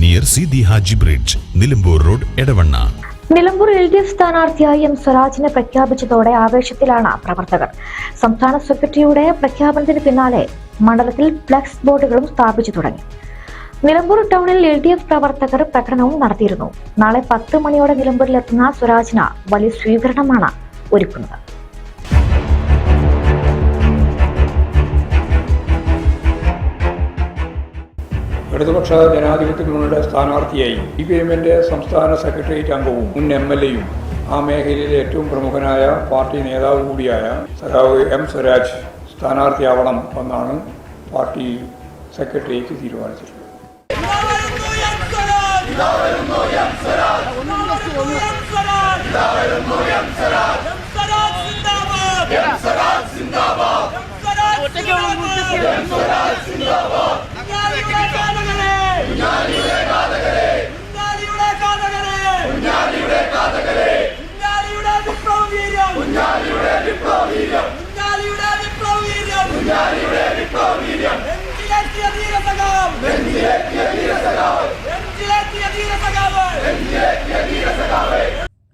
near Seethi Haji bridge Nilambur road Edavanna Nilambur L D F സ്ഥാനാർത്ഥിയായി M സ്വരാജിനെ പ്രഖ്യാപിച്ചതോടെ ആവേശത്തിലാണ് പ്രവർത്തകർ. സംസ്ഥാന സെക്രട്ടറിയുടെ പ്രഖ്യാപനത്തിന് പിന്നാലെ മണ്ഡലത്തിൽ ഫ്ലക്സ് ബോർഡുകളും സ്ഥാപിച്ചു തുടങ്ങി. നിലമ്പൂർ ടൗണിൽ എൽ ഡി എഫ് പ്രവർത്തകർ പ്രകടനവും നടത്തിയിരുന്നു. നാളെ പത്ത് മണിയോടെ നിലമ്പൂരിലെത്തുന്ന സ്വരാജിന് വലിയ സ്വീകരണമാണ് ഒരുക്കുന്നത്. ഇടതുപക്ഷ ജനാധിപത്യ മുന്നണിയുടെ സ്ഥാനാർത്ഥിയായി സി പി എമ്മിന്റെ സംസ്ഥാന സെക്രട്ടേറിയറ്റ് അംഗവും മുൻ എം എൽ എയും ആ മേഖലയിലെ ഏറ്റവും പ്രമുഖനായ പാർട്ടി നേതാവ് കൂടിയായ സഖാവ് എം സ്വരാജ് സ്ഥാനാർത്ഥിയാവണം എന്നാണ് പാർട്ടി സെക്രട്ടേറിയറ്റ് തീരുമാനിച്ചിട്ടുള്ളത്.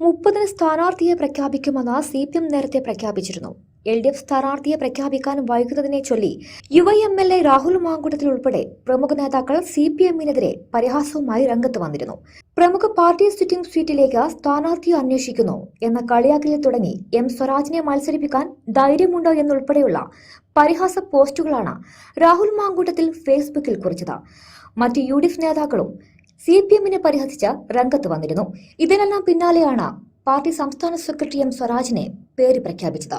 മുപ്പതിന് സ്ഥാനാർത്ഥിയെ പ്രഖ്യാപിക്കുമെന്ന് സി പി എം നേരത്തെ പ്രഖ്യാപിച്ചിരുന്നു. എൽ ഡി എഫ് സ്ഥാനാർത്ഥിയെ പ്രഖ്യാപിക്കാൻ വൈകുന്നതിനെ ചൊല്ലി. യുവ M L A Rahul Mankoottathil ഉൾപ്പെടെ പ്രമുഖ നേതാക്കൾ സി പി എമ്മിനെതിരെ പരിഹാസവുമായി രംഗത്ത് വന്നിരുന്നു. പ്രമുഖ പാർട്ടി സിറ്റിംഗ് സീറ്റിലേക്ക് സ്ഥാനാർത്ഥിയെ അന്വേഷിക്കുന്നു എന്ന കളിയാക്കലിൽ തുടങ്ങി എം സ്വരാജിനെ മത്സരിപ്പിക്കാൻ ധൈര്യമുണ്ടോ എന്നുൾപ്പെടെയുള്ള പരിഹാസ പോസ്റ്റുകളാണ് രാഹുൽ മാങ്കൂട്ടത്തിൽ ഫേസ്ബുക്കിൽ കുറിച്ചത്. മറ്റ് യു ഡി എഫ് നേതാക്കളും സി പി എമ്മിനെ പരിഹസിച്ച് രംഗത്ത് വന്നിരുന്നു. ഇതിനെല്ലാം പിന്നാലെയാണ് പാർട്ടി സംസ്ഥാന സെക്രട്ടറി എം സ്വരാജിനെ പേര് പ്രഖ്യാപിച്ചത്.